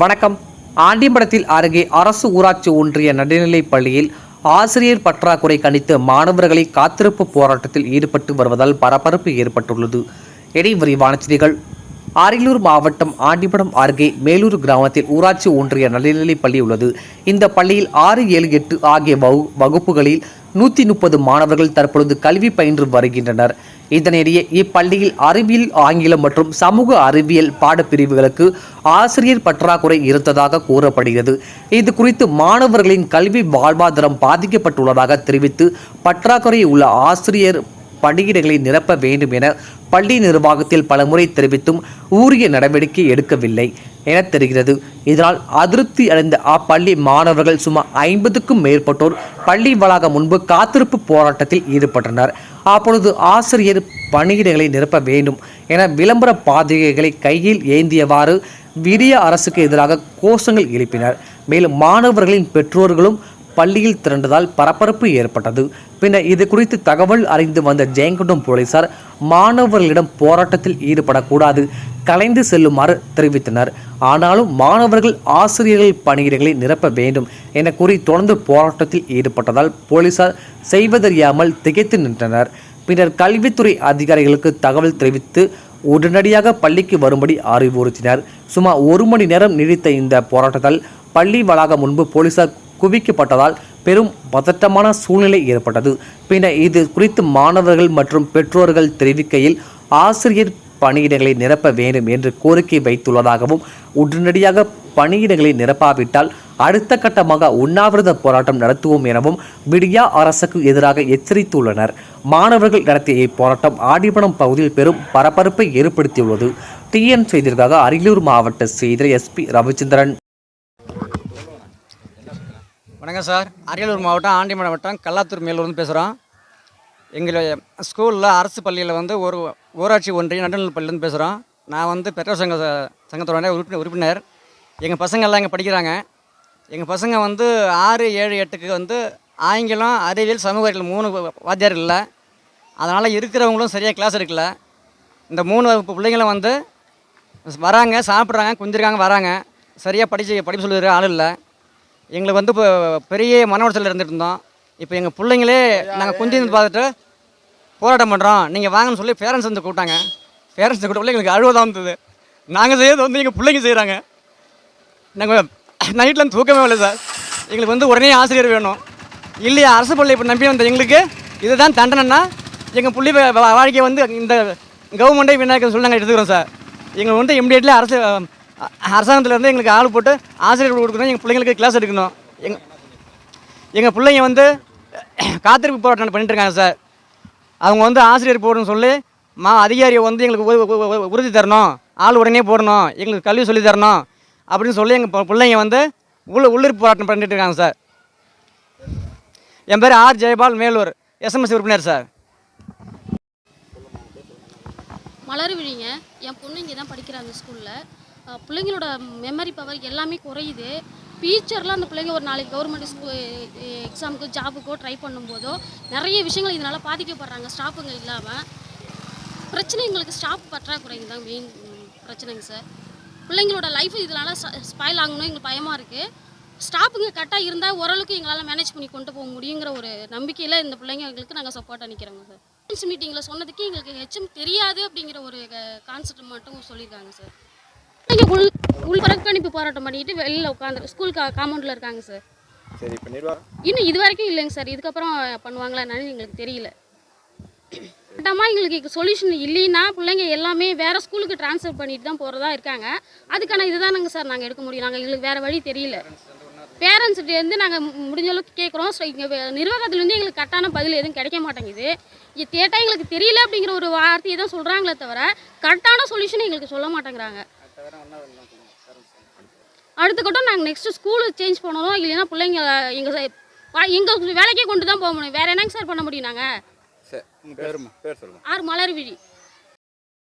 வணக்கம். ஆண்டிமடத்தில் அருகே அரசு ஊராட்சி ஒன்றிய நடுநிலைப் பள்ளியில் ஆசிரியர் பற்றாக்குறை கணித்து மாணவர்களை காத்திருப்பு போராட்டத்தில் ஈடுபட்டு வருவதால் பரபரப்பு ஏற்பட்டுள்ளது. இனி விரிவான செய்திகள். அரியலூர் மாவட்டம் ஆண்டிபடம் அருகே மேலூர் கிராமத்தில் ஊராட்சி ஒன்றிய நடுநிலைப் பள்ளி உள்ளது. இந்த பள்ளியில் ஆறு ஏழு எட்டு ஆகிய வகு வகுப்புகளில் நூற்றி முப்பது மாணவர்கள் தற்பொழுது கல்வி பயின்று வருகின்றனர். இதனிடையே இப்பள்ளியில் அறிவியல் ஆங்கிலம் மற்றும் சமூக அறிவியல் பாடப்பிரிவுகளுக்கு ஆசிரியர் பற்றாக்குறை இருந்ததாக கூறப்படுகிறது. இது குறித்து மாணவர்களின் கல்வி வாழ்வாதாரம் பாதிக்கப்பட்டுள்ளதாக தெரிவித்து பற்றாக்குறை உள்ள ஆசிரியர் பணியிடங்களை நிரப்ப வேண்டும் என பள்ளி நிர்வாகத்தில் பலமுறை தெரிவித்தும் உரிய நடவடிக்கை எடுக்கவில்லை. என தெரிகிறது. இதனால் அதிருப்தி அடைந்த அப்பள்ளி மாணவர்கள் சுமார் ஐம்பதுக்கும் மேற்பட்டோர் பள்ளி வளாகம் முன்பு காத்திருப்பு போராட்டத்தில் ஈடுபட்டனர். அப்பொழுது ஆசிரியர் பணியிடங்களை நிரப்ப வேண்டும் என விளம்பர பாதைகளை கையில் ஏந்தியவாறு விடிய அரசுக்கு எதிராக கோஷங்கள் எழுப்பினர். மேலும் மாணவர்களின் பெற்றோர்களும் பள்ளியில் திரண்டதால் பரபரப்பு ஏற்பட்டது. பின்னர் இது குறித்து தகவல் அறிந்து வந்த ஜெயங்கொண்டம் போலீசார் மாணவர்களிடம் போராட்டத்தில் ஈடுபடக்கூடாது கலைந்து செல்லுமாறு தெரிவித்தனர். ஆனாலும் மாணவர்கள் ஆசிரியர்கள் பணியிடங்களை நிரப்ப வேண்டும் என கூறி தொடர்ந்து போராட்டத்தில் ஈடுபட்டதால் போலீசார் செய்வதறியாமல் திகைத்து நின்றனர். பின்னர் கல்வித்துறை அதிகாரிகளுக்கு தகவல் தெரிவித்து உடனடியாக பள்ளிக்கு வரும்படி அறிவுறுத்தினர். சுமார் ஒரு மணி நேரம் நீடித்த இந்த போராட்டத்தால் பள்ளி வளாகம் முன்பு போலீசார் குவிக்கப்பட்டதால் பெரும் பதட்டமான சூழ்நிலை ஏற்பட்டது. பின்னர் இது குறித்து மாணவர்கள் மற்றும் பெற்றோர்கள் தெரிவிக்கையில் ஆசிரியர் பணியிடங்களை நிரப்ப வேண்டும் என்று கோரிக்கை வைத்துள்ளதாகவும் உடனடியாக பணியிடங்களை நிரப்பாவிட்டால் அடுத்த கட்டமாக உண்ணாவிரத போராட்டம் நடத்துவோம் எனவும் விடியா அரசுக்கு எதிராக எச்சரித்துள்ளனர். மாணவர்கள் நடத்திய இப்போராட்டம் ஆடிப்பணம் பகுதியில் பெரும் பரபரப்பை ஏற்படுத்தியுள்ளது. டிஎன் செய்திற்காக அரியலூர் மாவட்ட செய்தி எஸ்பி ரவிச்சந்திரன். வணக்கம் சார். அரியலூர் மாவட்டம் ஆண்டிமலை மாவட்டம் கல்லாத்தூர் மேலூர்ந்து பேசுகிறோம் எங்களுடைய ஸ்கூலில் அரசு பள்ளியில் வந்து ஒரு ஊராட்சி ஒன்றிய நடுநிலை பள்ளியிலேருந்து பேசுகிறோம் நான் வந்து பெற்றோர் சங்க சங்கத்தோட உறுப்பினர் உறுப்பினர். எங்கள் பசங்கள்லாம் இங்கே படிக்கிறாங்க. எங்கள் பசங்க வந்து ஆறு ஏழு எட்டுக்கு வந்து ஆங்கிலம் அறிவியல் சமூக அறிவியல் மூணு வாத்தியார் இல்லை. அதனால் இருக்கிறவங்களும் சரியாக கிளாஸ் எடுக்கல. இந்த மூணு வகுப்பு பிள்ளைங்களும் வந்து வராங்க சாப்பிட்றாங்க குந்திருக்காங்க வராங்க. சரியாக படிச்சு படிப்பு சொல்லுற ஆள் இல்லை. எங்களுக்கு வந்து இப்போ பெரிய மன உடச்சல் இருந்துட்டு இருந்தோம். இப்போ எங்கள் பிள்ளைங்களே நாங்கள் கொஞ்சம் இருந்து பார்த்துட்டு போராட்டம் பண்ணுறோம் நீங்கள் வாங்கன்னு சொல்லி பேரண்ட்ஸ் வந்து கூப்பிட்டாங்க. பேரண்ட்ஸ் கூப்பிட்டு எங்களுக்கு அழுவதாக இருந்தது நாங்கள் செய்யறது வந்து எங்கள் பிள்ளைங்க செய்கிறாங்க நாங்கள் நைட்டில் தூக்கமே இல்லை சார். எங்களுக்கு வந்து உடனே ஆசிரியர் வேணும். இல்லையா அரசு பள்ளி இப்போ நம்பி வந்த எங்களுக்கு இதுதான் தண்டனைன்னா எங்கள் புள்ளி வாழ்க்கையை வந்து இந்த கவர்மெண்ட்டே வீணாக்க சொல்லி நாங்கள் எடுத்துக்கிறோம் சார். எங்களுக்கு வந்து இம்மிடியட்லி அரசு அரசாங்கத்திலேருந்து எங்களுக்கு ஆள் போட்டு ஆசிரியர்கள் கொடுக்கணும். எங்கள் பிள்ளைங்களுக்கு கிளாஸ் எடுக்கணும். எங்கள் எங்கள் பிள்ளைங்க வந்து காத்திருப்பு போராட்டம் பண்ணிட்டு இருக்காங்க சார் அவங்க வந்து ஆசிரியர் போடணும்னு சொல்லி மா அதிகாரியை வந்து எங்களுக்கு உறுதி தரணும். ஆள் உடனே போடணும். எங்களுக்கு கல்வி சொல்லி தரணும். அப்படின்னு சொல்லி எங்கள் பிள்ளைங்க வந்து உள்ள உள்ளிருப்பு போராட்டம் பண்ணிட்டு இருக்காங்க சார் என் பேர் ஆர் ஜெயபால் மேலூர் எஸ்எம்எஸ் உறுப்பினர் சார் மலர்விழிங்க என் பொண்ணு இங்கே தான் படிக்கிறாங்க ஸ்கூலில் பிள்ளைங்களோட மெமரி பவர் எல்லாமே குறையுது. ஃபியூச்சரில் அந்த பிள்ளைங்க ஒரு நாளைக்கு கவர்மெண்ட் ஸ்கூ எக்ஸாமுக்கு ஜாபுக்கோ ட்ரை பண்ணும்போதோ நிறைய விஷயங்கள் இதனால் பாதிக்கப்படுறாங்க. ஸ்டாஃபுங்க இல்லாமல் பிரச்சனை எங்களுக்கு ஸ்டாஃப் பற்றாக்குறைங்க தான் மெயின் பிரச்சனைங்க சார் பிள்ளைங்களோட லைஃப் இதனால ஸ்பாயில் ஆகணும் எங்களுக்கு பயமாக இருக்குது ஸ்டாஃபுங்க கரெக்டாக இருந்தால் ஓரளவுக்கு எங்களால் மேனேஜ் பண்ணி கொண்டு போக முடியுங்கிற ஒரு நம்பிக்கையில் இந்த பிள்ளைங்களுக்கு நாங்கள் சப்போர்ட்டாக நிற்கிறோங்க சார் பேரண்ட்ஸ் மீட்டிங்கில் சொன்னதுக்கு எங்களுக்கு ஹெச்எம் தெரியாது அப்படிங்கிற ஒரு கான்செப்ட் மட்டும் சொல்லியிருக்காங்க சார் பிள்ளைங்க உள் உள் புறக்கணிப்பு போராட்டம் பண்ணிட்டு வெளியில் உட்காந்து ஸ்கூல் காம்பவுண்டில் இருக்காங்க சார் சரி இப்போ நிர்வாகம்? இன்னும் இது வரைக்கும் இல்லைங்க சார் இதுக்கப்புறம் பண்ணுவாங்களா என்னன்னு எங்களுக்கு தெரியல. கரெக்டாக எங்களுக்கு சொல்யூஷன் இல்லைன்னா பிள்ளைங்க எல்லாமே வேறு ஸ்கூலுக்கு ட்ரான்ஸ்ஃபர் பண்ணிட்டு தான் போகிறதா இருக்காங்க. அதுக்கான இதுதானங்க சார் நாங்கள் எடுக்க முடியும். நாங்கள் எங்களுக்கு வேறு வழி தெரியல. பேரண்ட்ஸ்கிட்டேருந்து நாங்கள் முடிஞ்ச அளவுக்கு கேட்குறோம் ஸோ இங்கே நிர்வாகத்துலேருந்து எங்களுக்கு கரெக்டான பதில் எதுவும் கிடைக்க மாட்டேங்குது. இது கேட்டால் எங்களுக்கு தெரியல அப்படிங்கிற ஒரு வார்த்தையை தான் சொல்கிறாங்களே தவிர கரெக்டான சொல்யூஷன் எங்களுக்கு சொல்ல மாட்டேங்கிறாங்க. அடுத்த கட்டம் நாங்கள் நெக்ஸ்ட்டு ஸ்கூலு சேஞ்ச் பண்ணணும் இல்லைன்னா பிள்ளைங்க எங்கள் எங்கள் வேலைக்கே கொண்டு தான் போக முடியும். வேறு என்னங்க சார் பண்ண முடியும் நாங்கள் ஆறு மலர்விழி.